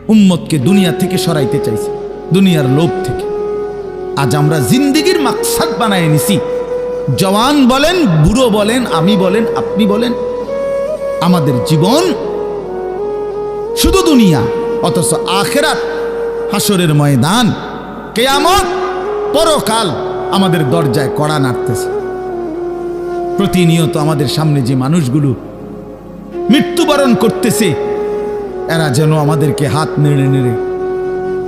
উম্মতকে দুনিয়া থেকে সরাইতে চাইছে, দুনিয়ার লোভ থেকে। আজ আমরা জিন্দিগির মাকসাদ বানায় নিছি। জওয়ান বলেন, বুড়ো বলেন, আমি বলেন, আপনি বলেন। আমাদের জীবন শুধু দুনিয়া, অথচ আখেরাত হাসরের ময়দান, কেয়ামত, পরকাল আমাদের দরজায় কড়া নাড়তেছে। প্রতিনিয়ত আমাদের সামনে যে মানুষগুলো মৃত্যুবরণ করতেছে এরা যেন আমাদেরকে হাত নেড়ে নেড়ে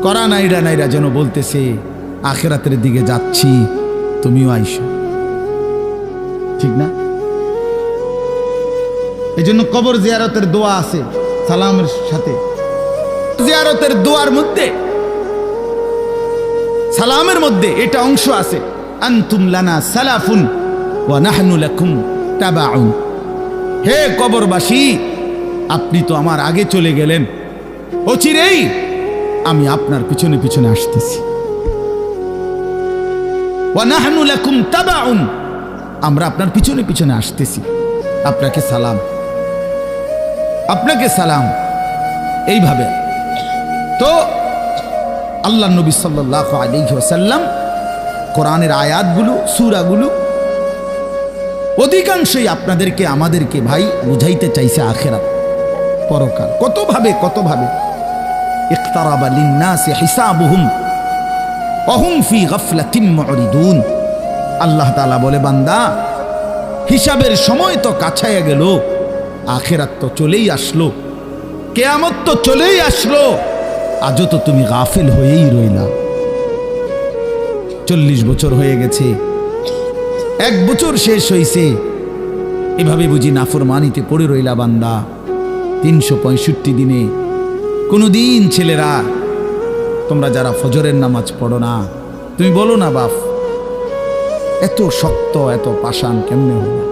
করা নাইরা নাইরা যেন বলতেছে, আখেরাতের দিকে যাচ্ছি, তুমিও আইসো। ঠিক না? এই জন্য কবর জিয়ারতের দোয়া আছে, সালামের সাথে। জিয়ারতের দোয়ার মধ্যে, সালামের মধ্যে এটা অংশ আছে, আনতুম লানা সালাফুন ওয়া নাহনু লাকুম তাবাউন। হে কবরবাসী আপনি তো আমার আগে চলে গেলেন। অচিরেই আমি আপনার পিছনে পিছনে আসতেছি। আমরা আপনার পিছনে পিছনে আসতেছি। আপনাকে সালাম। আপনাকে সালাম। এইভাবে। তো আল্লাহ নবী সাল্লাহ আলিহাসাল্লাম কোরআনের আয়াতগুলো, সুরাগুলো অধিকাংশই আপনাদেরকে, আমাদেরকে ভাই বুঝাইতে চাইছে আখেরাত। পরকাল। কতভাবে কতভাবে? ইখতারাবা লিন্নাসি ফি আল্লাহ বলে, বান্দা, হিসাবের সময় তো কাছাইয়া গেল, আখেরাত তো চলেই আসলো, কেয়ামত তো চলেই আসলো, আজও তো তুমি গাফিল হয়েই রইলা। চল্লিশ বছর হয়ে গেছে, এক বছর শেষ হয়েছে এভাবে বুঝি নাফরমানিতে পড়ে রইলা বান্দা। তিনশো পঁয়ষট্টি দিনে। কোনোদিন ছেলেরা, তোমরা যারা ফজরের নামাজ পড়ো না, তুমি বলো না, বাপ, এত শক্ত, এত পাষাণ কেমনে হলো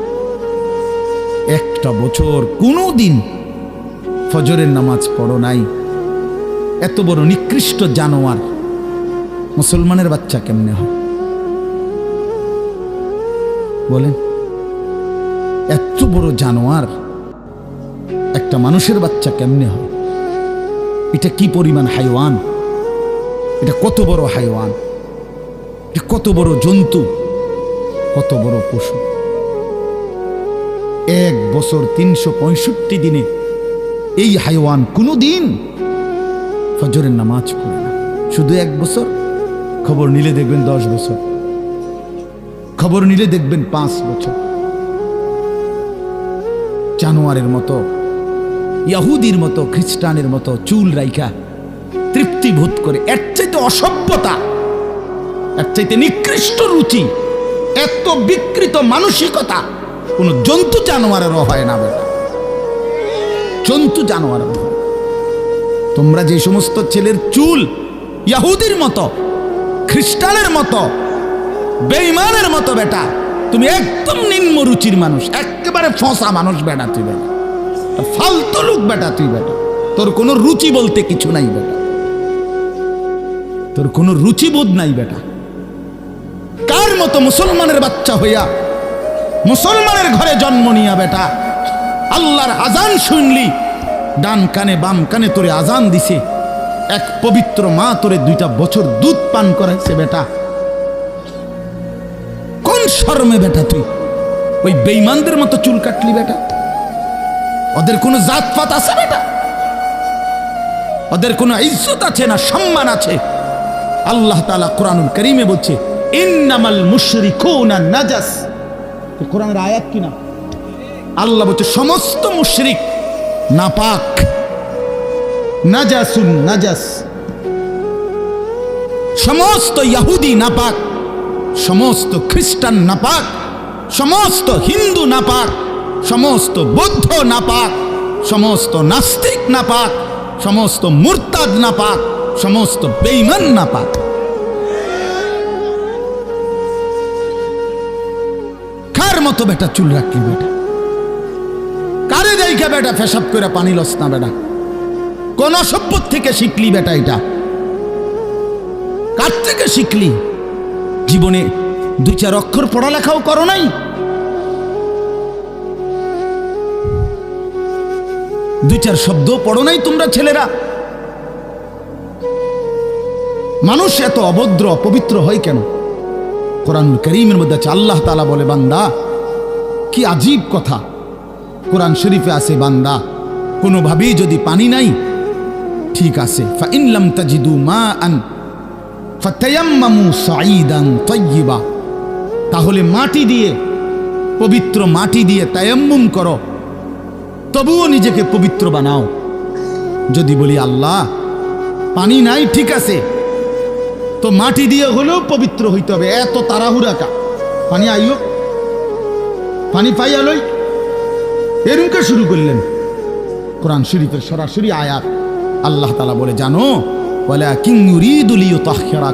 একটা বছর কোনো দিন ফজরের নামাজ পড়ো নাই। এত বড় নিকৃষ্ট জানোয়ার মুসলমানের বাচ্চা কেমনে হয়? বলেন, এত বড় জানোয়ার একটা মানুষের বাচ্চা কেমনে হয়? এটা কি পরিমাণ হাইওয়ান? এটা কত বড় হাইওয়ান? এটা কত বড় জন্তু? কত বড় পশু? এক বছর তিনশো পঁয়ষট্টি দিনে এই হাইওয়ান কোনো দিন ফজরের নামাজ পড়ে না। শুধু এক বছর? খবর নিলে দেখবেন দশ বছর। খবর নিলে দেখবেন পাঁচ বছর। জানোয়ারের মতো ইয়াহুদির মতো, খ্রিস্টানের মতো চুল রাইখা তৃপ্তিবোধ করে। এর চাইতে অসভ্যতা, এর চাইতে নিকৃষ্ট রুচি, এত বিকৃত মানসিকতা কোন জন্তু জানোয়ারেরও হয় না বেটা। জন্তু জানোয়ারের হয় তোমরা যে সমস্ত ছেলের চুল ইয়াহুদির মতো, খ্রিস্টানের মতো বেইমানের মতো বেটা, তুমি একদম নিম্ন রুচির মানুষ, একেবারে ফসা মানুষ বেটা তুই বেটা। ফালতু লোক বেটা তুই বেটা। তোর কোনো রুচি বলতে কিছু নাই বেটা। তোর কোনো রুচিবোধ নাই বেটা। কার মতো মুসলমানের বাচ্চা হইয়া মুসলমানের ঘরে জন্ম নিয়া বেটা? আল্লাহর আজান শুনলি, ডান কানে বাম কানে তোরে আজান দিছে। এক পবিত্র মা তোরে দুইটা বছর দুধ পান করাইছে বেটা। কোন শর্মে বেটা তুই? ওই বেইমানদের মতো চুল কাটলি বেটা। ওদের কোনো জাতপাত আছে বেটা? ওদের কোনো ইজ্জত আছে না সম্মান আছে? আল্লাহ তাআলা কোরআনুল করিমে বলছে, ইন্নামাল মুশরিকুনা নাজাস। কোরআনের আয়াত কিনা আল্লাহ বলছে, সমস্ত মুশরিক নাপাক। নাজাসুন নাজাস। সমস্ত ইয়াহুদি নাপাক, সমস্ত খ্রিস্টান নাপাক, সমস্ত হিন্দু নাপাক সমস্ত বৌদ্ধ নাপাক সমস্ত নাস্তিক নাপাক সমস্ত মুরতাদ নাপাক সমস্ত বেইমান নাপাক কার মতো বেটা চুল রাখলি বেটা? কারে যাইকা বেটা ফেসাব করে পানি লস না বেটা? কোন সভ্যত থেকে শিখলি বেটা এটা? কার থেকে শিখলি? জীবনে দুই চার অক্ষর পড়ালেখাও করো নাই? দুই চার শব্দ পড়ো নাই তোমরা ছেলেরা। মানুষ এত অভদ্র, অপবিত্র হয় কেন? কোরআনুল করিমের মধ্যে আছে, আল্লাহ তালা বলে, বান্দা, কি আজীব কথা। কোরআন শরীফে আছে, বান্দা, কোনোভাবেই যদি পানি নাই, ঠিক আছে। মা আন তাহলে মাটি দিয়ে, পবিত্র মাটি দিয়ে তায়াম্মুম করো। তবুও নিজেকে পবিত্র বানাও। যদি বলি, আল্লাহ, পানি নাই, ঠিক আছে। তো মাটি দিয়ে হলেও পবিত্র হইতে হবে। এত তাড়াহুড়া কা পানি আইও। পানি পাইয়া লই এরুমকে শুরু করলেন? কোরআন শরীফের সরাসরি আয়াত। আল্লাহ তালা বলে, জানো বলে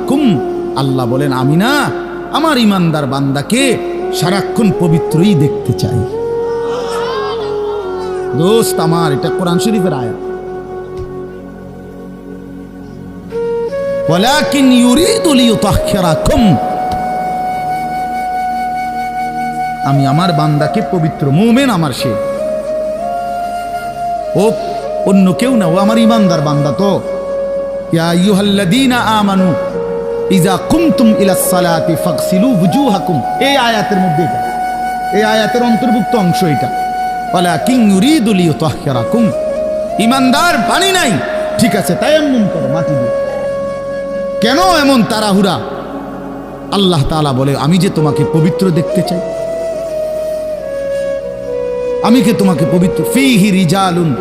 কুম আল্লাহ বলেন, আমি না, আমার ইমানদার বান্দাকে সারাক্ষণ পবিত্রই দেখতে চাই। দোস্ত আমার এটা কোরআন শরীফের আয়াত ولكن يريد ليطهركم আমি আমার বান্দাকে পবিত্র মুমেন আমার সে ও অন্য কেউ না ও আমার ইমানদার বান্দা তো ইয়া আইয়ুহাল্লাযীনা আমানু ইযা কুমতুম ইলাস সালাতি ফাগসিলু ওয়ুজুহাকুম এই আয়াতের মধ্যে এটা এই আয়াতের অন্তর্ভুক্ত অংশ এটা ওয়ালাকিন ইউরিদু লিইতাহহিরাকুম ইমানদার পানি নাই। ঠিক আছে, তায়াম্মুম করো, মাটি দিয়ে। কেন এমন তাড়াহুড়া? আল্লাহ তাআলা বলে, আমি যে তোমাকে পবিত্র দেখতে চাই। আমি কে তোমাকে পবিত্র? ফিহি রিজালুন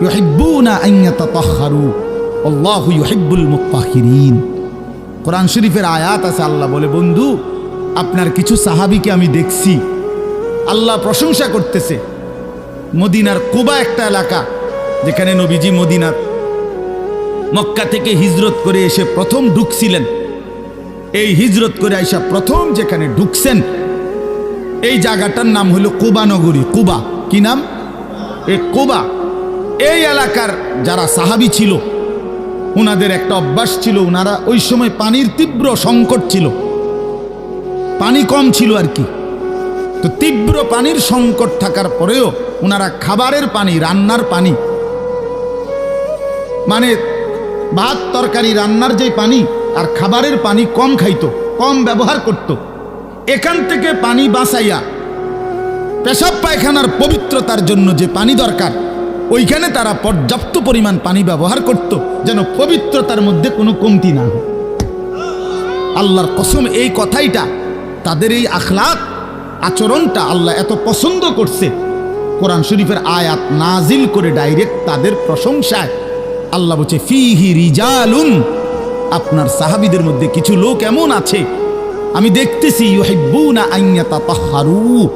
ইউহিব্বুনা আন ইয়াতাতাহহারু আল্লাহু ইউহিব্বুল মুত্তাহিরিন। কোরআন শরীফের আয়াত আছে, আল্লাহ বলে, বন্ধু, আপনার কিছু সাহাবিকে আমি দেখছি। আল্লাহ প্রশংসা করতেছে। মদিনার কুবা একটা এলাকা, যেখানে নবীজি মদিনার মক্কা থেকে হিজরত করে এসে প্রথম ঢুকছিলেন। এই হিজরত করে আইসা প্রথম যেখানে ঢুকছেন, এই জায়গাটার নাম হলো কুবা নগরী। কুবা, কি নাম? এ কুবা। এই এলাকার যারা সাহাবি ছিল ওনাদের একটা অভ্যাস ছিল ওনারা ওই সময় পানির তীব্র সংকট ছিল। পানি কম ছিল আর কি। তো তীব্র পানির সংকট থাকার পরেও ওনারা খাবারের পানি, রান্নার পানি। মানে ভাত তরকারি, রান্নার যে পানি আর খাবারের পানি কম খাইতো, কম ব্যবহার করত। এখান থেকে পানি বাঁচাইয়া পেশাব পায়খানার পবিত্রতার জন্য যে পানি দরকার, ওইখানে তারা পর্যাপ্ত পরিমাণ পানি ব্যবহার করত, যেন পবিত্রতার মধ্যে কোনো কমতি না হয়। আল্লাহর কসম, এই কথাইটা তাদের এই আখলাক আচরণটা আল্লাহ এত পছন্দ করছে। কোরআন শরীফের আয়াত নাজিল করে ডাইরেক্ট তাদের প্রশংসায়। আল্লাহ বলছে, ফিহি রিজালুন। আপনার সাহাবিদের মধ্যে কিছু লোক এমন আছে। আমি দেখতেছি, ইউহিব্বুনা আইয়াতা তাহহারু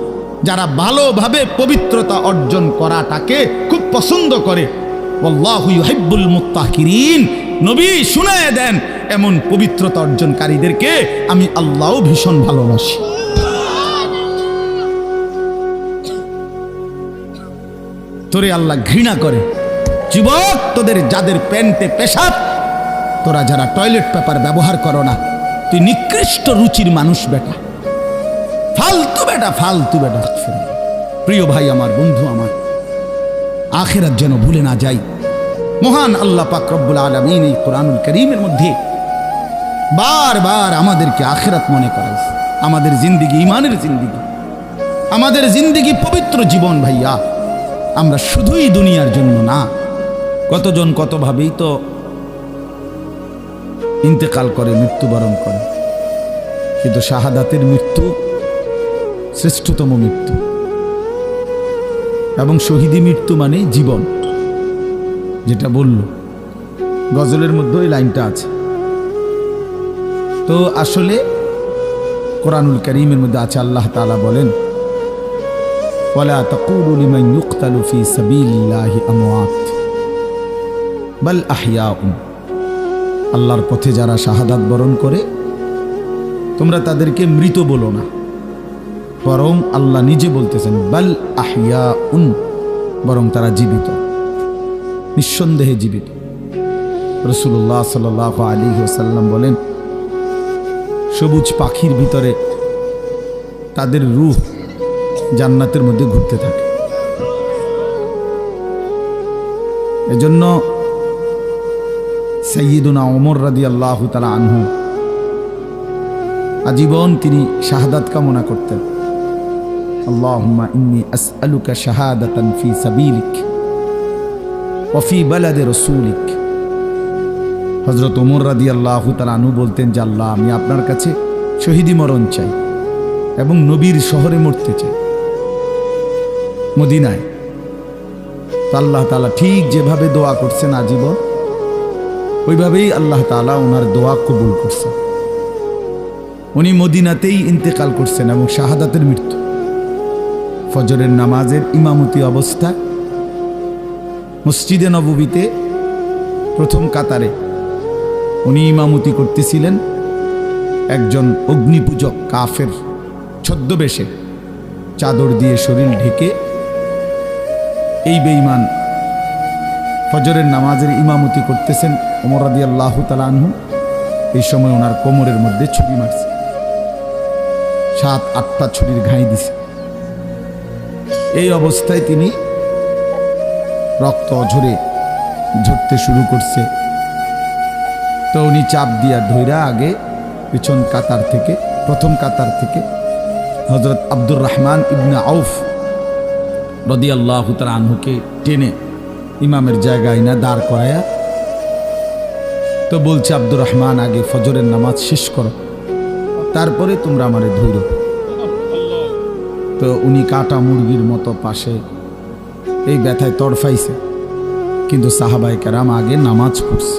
যারা ভালোভাবে পবিত্রতা অর্জন করাটাকে খুব পছন্দ করে। আল্লাহু ইউহিব্বুল মুত্তাহিরিন নবী শুনায় দেন, এমন পবিত্রতা অর্জনকারীদেরকে আমি আল্লাহও ভীষণ ভালোবাসি। তোরে আল্লাহ ঘৃণা করে। যুবক, তোদের যাদের প্যান্টে পেশাব, তোরা যারা টয়লেট পেপার ব্যবহার করো না, তুই নিকৃষ্ট রুচির মানুষ বেটা। ফালতু বেটা ফালতু বেটা প্রিয় ভাই আমার, বন্ধু আমার, আখেরাত যেন ভুলে না যাই। মহান আল্লাহ পাক রব্বুল আলমিন এই কোরআনুল করিমের মধ্যে বারবার আমাদেরকে আখেরাত মনে করাইছে। আমাদের জিন্দিগি ইমানের জিন্দিগি। আমাদের জিন্দিগি পবিত্র জীবন ভাইয়া। আমরা শুধুই দুনিয়ার জন্য না। কতজন কতভাবেই তো ইন্তেকাল করে, মৃত্যুবরণ করে। কিন্তু শাহাদাতের মৃত্যু শ্রেষ্ঠতম মৃত্যু। এবং শহীদি মৃত্যু মানে জীবন, যেটা বলল। গজলের মধ্যে ওই লাইনটা আছে। তো আসলে কোরআনুল করিমের মধ্যে আছে, আল্লাহ তালা বলেন ওয়ালা তাকুলু লিমান ইউকতালু ফি সাবিলিল্লাহি আমওয়াত বাল আহইয়াউন আল্লাহর পথে যারা শাহাদাত বরণ করে, তোমরা তাদেরকে মৃত বলো না। বরং আল্লাহ নিজে বলতেছেন, বাল আহিয়া উন বরং তারা জীবিত। নিঃসন্দেহে জীবিত। রসুল্লাহ সাল আলী ওসাল্লাম বলেন, সবুজ পাখির ভিতরে তাদের রূহ জান্নাতের মধ্যে ঘুরতে থাকে। এজন্য সৈয়দুনা ওমর রাদি আল্লাহ তালা আনহু আজীবন তিনি শাহাদাত কামনা করতেন। আল্লাহুম্মা ইন্নি আসআলুকা শাহাদাতান ফি সাবিলিক ওয়া ফি বালাদে রাসূলিক। হযরত ওমর রাদিয়াল্লাহু তাআলা আনহু বলতেন যে, আল্লাহ, আমি আপনার কাছে শহীদি মরণ চাই এবং নবীর শহরে মরতে চাই। মদিনায়। আল্লাহ তাআলা ঠিক যেভাবে দোয়া করছেন আজীবন, ওইভাবেই আল্লাহ তাআলা ওনার দোয়া কবুল করছেন উনি মদিনাতেই ইন্তেকাল করছেন এবং শাহাদাতের মৃত্যু। ফজরের নামাজের ইমামতি অবস্থা মসজিদে নববীতে প্রথম কাতারে উনি ইমামতি করতেছিলেন একজন অগ্নিপূজক কাফের ছদ্মবেশে। চাদর দিয়ে শরীর ঢেকে এই বেঈমান ফজরের নামাজের ইমামতি করতেছেন ওমর রাদি আল্লাহ তালানহু এই সময় ওনার কোমরের মধ্যে ছুরি মারছে। সাত, আটটা ছুরির ঘাই দিছে। এই অবস্থায় তিনি রক্ত অঝরে ঝরতে শুরু করছে। তো উনি চাপ দিয়া ধৈরা আগে পিছন কাতার থেকে, প্রথম কাতার থেকে হজরত আব্দুর রহমান ইবনে আউফ রদি আল্লাহ তার আনহুকে টেনে ইমামের জায়গায় না দাঁড় করায়া তো বলছে, আব্দুর রহমান, আগে ফজরের নামাজ শেষ করো, তারপরে তোমরা আমারে ধৈর তো উনি কাটা মুরগির মতো পাশে এই ব্যথায় তড়ফাইছে, কিন্তু সাহাবাই কারাম আগে নামাজ পড়ছে,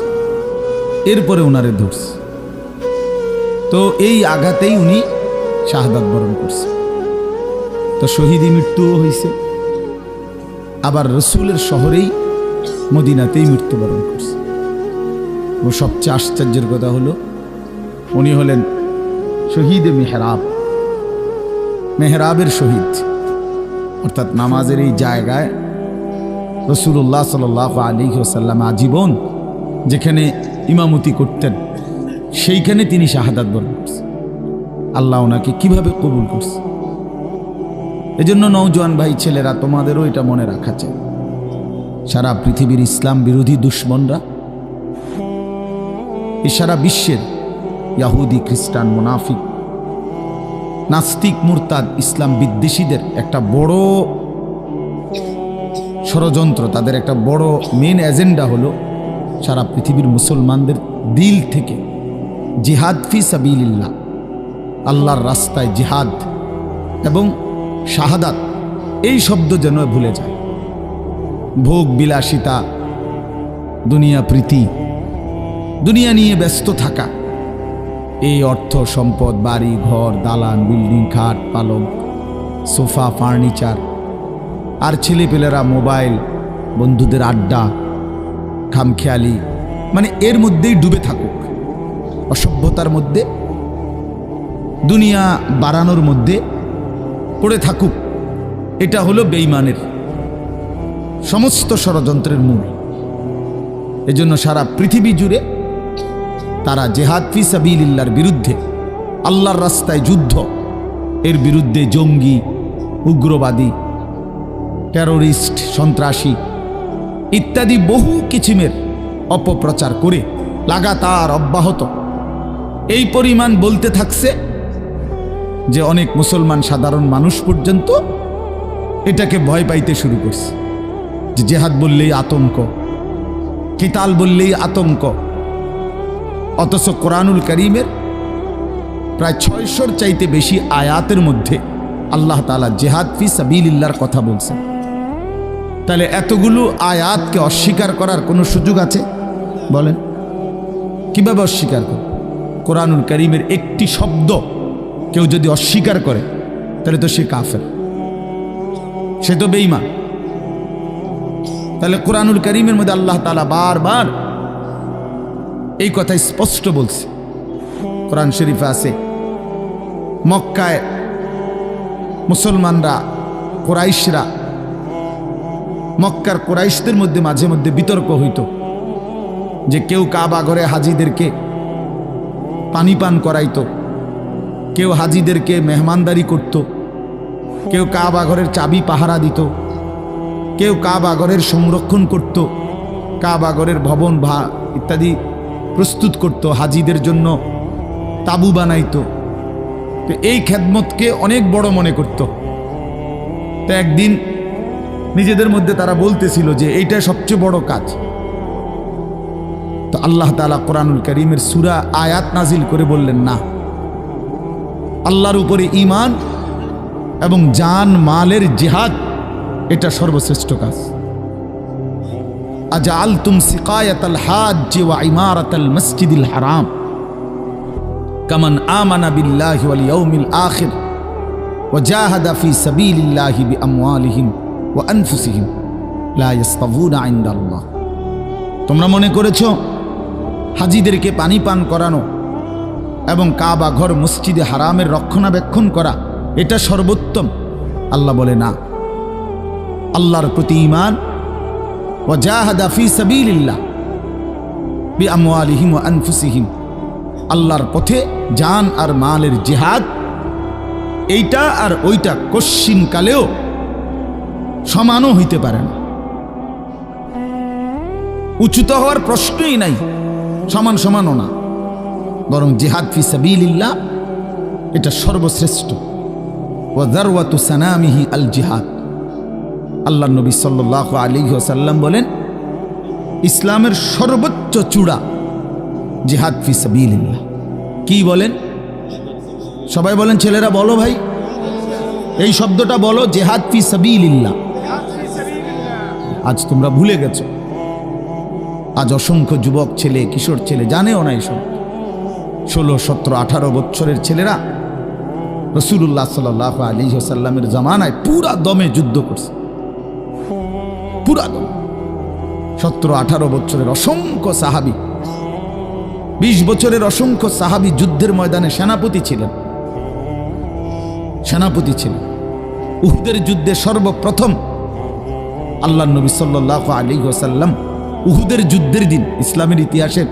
এরপরে ওনারে ধরছে। তো এই আঘাতেই উনি শাহাদাত বরণ করছে। তো শহীদি মৃত্যুও হয়েছে আবার রসুলের শহরেই মদিনাতেই মৃত্যুবরণ করছে। ও সবচেয়ে আশ্চর্যের কথা হলো, উনি হলেন শহীদ মেহরাব। মেহরাবের শহীদ। অর্থাৎ নামাজের এই জায়গায় রসুল্লাহ সাল আলী ওসাল্লাম আজীবন যেখানে ইমামতি করতেন, সেইখানে তিনি শাহাদাত বরণ করছেন। আল্লাহ ওনাকে কীভাবে কবুল করছে? এজন্য নৌজওয়ান ভাই ছেলেরা, তোমাদেরও এটা মনে রাখা চাই সারা পৃথিবীর ইসলাম বিরোধী দুশ্মনরা এই সারা বিশ্বের ইয়াহুদি, খ্রিস্টান, মোনাফিক, নাস্তিক, মুরতাদ, ইসলাম বিদ্বেষীদের একটা বড় ষড়যন্ত্র, তাদের একটা বড় মেন এজেন্ডা হলো সারা পৃথিবীর মুসলমানদের দিল থেকে জিহাদ ফি সাবিল্লাহ আল্লাহর রাস্তায় জিহাদ এবং শাহাদাত, এই শব্দ যেন ভুলে যায়। ভোগ বিলাসিতা, দুনিয়া প্রীতি, দুনিয়া নিয়ে ব্যস্ত থাকা, এই অর্থ সম্পদ, বাড়ি, ঘর, দালান, বিল্ডিং, খাট, পালক, সোফা, ফার্নিচার, আর ছেলেপেলেরা মোবাইল, বন্ধুদের আড্ডা, খামখেয়ালি মানে এর মধ্যেই ডুবে থাকুক। অসভ্যতার মধ্যে, দুনিয়া বাড়ানোর মধ্যে পড়ে থাকুক। এটা হলো বেইমানের সমস্ত ষড়যন্ত্রের মূল এজন্য সারা পৃথিবী জুড়ে তারা জেহাদ ফি সাবিল্লার বিরুদ্ধে, আল্লাহর রাস্তায় যুদ্ধ, এর বিরুদ্ধে জঙ্গি, উগ্রবাদী, টেরোরিস্ট, সন্ত্রাসী ইত্যাদি বহু কিছিমের অপপ্রচার করে লাগাতার অব্যাহত। এই পরিমাণ বলতে থাকছে যে অনেক মুসলমান সাধারণ মানুষ পর্যন্ত এটাকে ভয় পাইতে শুরু করছে। যে জেহাদ বললেই আতঙ্ক, কিতাল বললেই আতঙ্ক। অথচ কোরআনুল করিমের প্রায় ছয়শোর চাইতে বেশি আয়াতের মধ্যে আল্লাহ তালা জেহাদ ফি সাবিল্লার কথা বলছেন। তাহলে এতগুলো আয়াতকে অস্বীকার করার কোনো সুযোগ আছে? বলেন। কীভাবে অস্বীকার করে কোরআনুল করিমের একটি শব্দ কেউ যদি অস্বীকার করে, তাহলে তো সে কাফের। সে তো বেইমান তাহলে কোরআনুল করিমের মধ্যে আল্লাহ তালা বারবার এই কথা স্পষ্ট বলছে। কোরআন শরীফে আছে, মক্কায় মুসলমানরা, কোরাইশরা, মক্কার কোরাইশদের মধ্যে মাঝে মধ্যে বিতর্ক হইত যে কেউ কাবা ঘরে হাজিদেরকে পানি পান করাইতো। কেউ হাজিদেরকে মেহমানদারি করত। কেউ কাবা ঘরের চাবি পাহারা দিত। কেউ কাবা ঘরের সংরক্ষণ করত। কাবা ঘরের ভবন, ভা ইত্যাদি প্রস্তুত করত, হাজিদের জন্য তাবু বানাইত। তো এই খেদমতকে অনেক বড় মনে করত। তো একদিন নিজেদের মধ্যে তারা বলতেছিল যে, এইটা সবচেয়ে বড় কাজ। তো আল্লাহ তালা কোরআনুল করিমের সুরা আয়াত নাজিল করে বললেন, না। আল্লাহর উপরে ইমান এবং জান, মালের জেহাদ, এটা সর্বশ্রেষ্ঠ কাজ। আজআলতুম সিকায়াতাল হাজ্জ ওয়া ইমারাতাল মসজিদিল হারাম, কামান আমানা বিল্লাহি আখির ওয়া জাহাদা ফি সাবিলিল্লাহি বিআমওয়ালিহিম ওয়া আনফুসিহিম, লা ইস্তাবুনা ইনদাল্লাহ। তোমরা মনে করেছ হাজিদেরকে পানি পান করানো এবং কাবা ঘর মসজিদে হারামের রক্ষণাবেক্ষণ করা, এটা সর্বোত্তম। আল্লাহ বলে না। আল্লাহর প্রতি ইমান ও জাহাদা ফি সাবিলিল্লাহ বি আমওয়ালিহিম ও আনফুসিহিম। আল্লাহর পথে জান আর মালের জেহাদ। এইটা আর ওইটা কশ্চিন কালেও সমানও হইতে পারে না। উচ্চুত হওয়ার প্রশ্নই নাই, সমান সমানও না। বরং জেহাদ ফি সাবিলিল্লাহ, এটা সর্বশ্রেষ্ঠ। ও দারওয়াতু সানামিহি আল জিহাদ। আল্লাহ নবী সাল্লাহ আলী সাল্লাম বলেন, ইসলামের সর্বোচ্চ চূড়া জেহাদ ফি সাবিলিল্লাহ। কি বলেন? সবাই বলেন, ছেলেরা বলো ভাই। এই শব্দটা বলো, জেহাদ ফি সাবিলিল্লাহ। আজ তোমরা ভুলে গেছো। আজ অসংখ্য যুবক ছেলে, কিশোর ছেলে, জানেও না এসব। ষোলো, সতেরো, আঠারো বছরের ছেলেরা রসুল্লাহ সাল আলী সাল্লামের জামানায় পুরা দমে যুদ্ধ করছে। পুরা দম। সতেরো, আঠারো বছরের অসংখ্য সাহাবি, বিশ বছরের অসংখ্য সাহাবি যুদ্ধের ময়দানে সেনাপতি ছিলেন। সেনাপতি ছিলেন। উহুদের যুদ্ধে সর্বপ্রথম আল্লাহ নবী সাল্লাহ আলী সাল্লাম উহুদের যুদ্ধের দিন, ইসলামের ইতিহাসের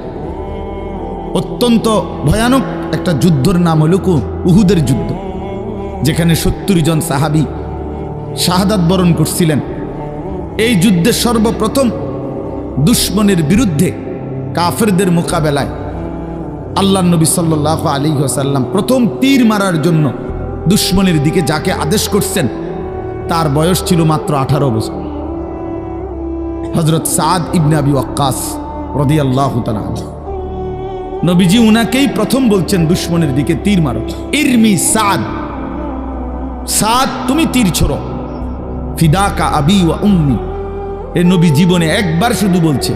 অত্যন্ত ভয়ানক একটা যুদ্ধর নাম হল কু? উহুদের যুদ্ধ, যেখানে সত্তর জন সাহাবি শাহাদাত বরণ করছিলেন। এই যুদ্ধে সর্বপ্রথম দুশ্মনের বিরুদ্ধে কাফেরদের মোকাবেলায় আল্লাহ নবী সাল্লাহ আলী সাল্লাম প্রথম তীর মারার জন্য দুশ্মনের দিকে যাকে আদেশ করছেন, তার বয়স ছিল মাত্র আঠারো বছর। হজরত সাদ ইবনে আবি ওয়াক্কাস রদি আল্লাহ নবীজি উনাকেই প্রথম বলছেন দুশ্মনের দিকে তীর মারো। ইরমি সাদ। সাদ, তুমি তীর ছোড়ো। ফিদাকা আবি ওয়া উম্মি। এ নবী জীবনে একবার শুধু বলছে,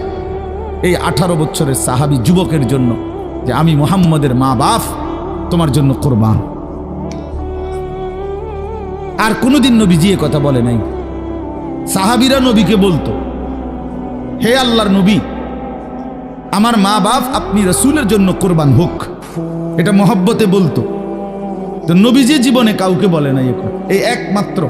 এই আঠারো বছরের সাহাবি যুবকের জন্য যে আমি মোহাম্মদের মা বাপ, তোমার জন্য কোরবান। আর কোনোদিন নবীজি এ কথা বলে নাই। সাহাবিরা নবীকে বলতো, হে আল্লাহর নবী আমার মা বাপ আপনি রসুলের জন্য কোরবান হোক। এটা মহব্বতে বলতো। তো নবীজি জীবনে কাউকে বলে নাই এই একমাত্র।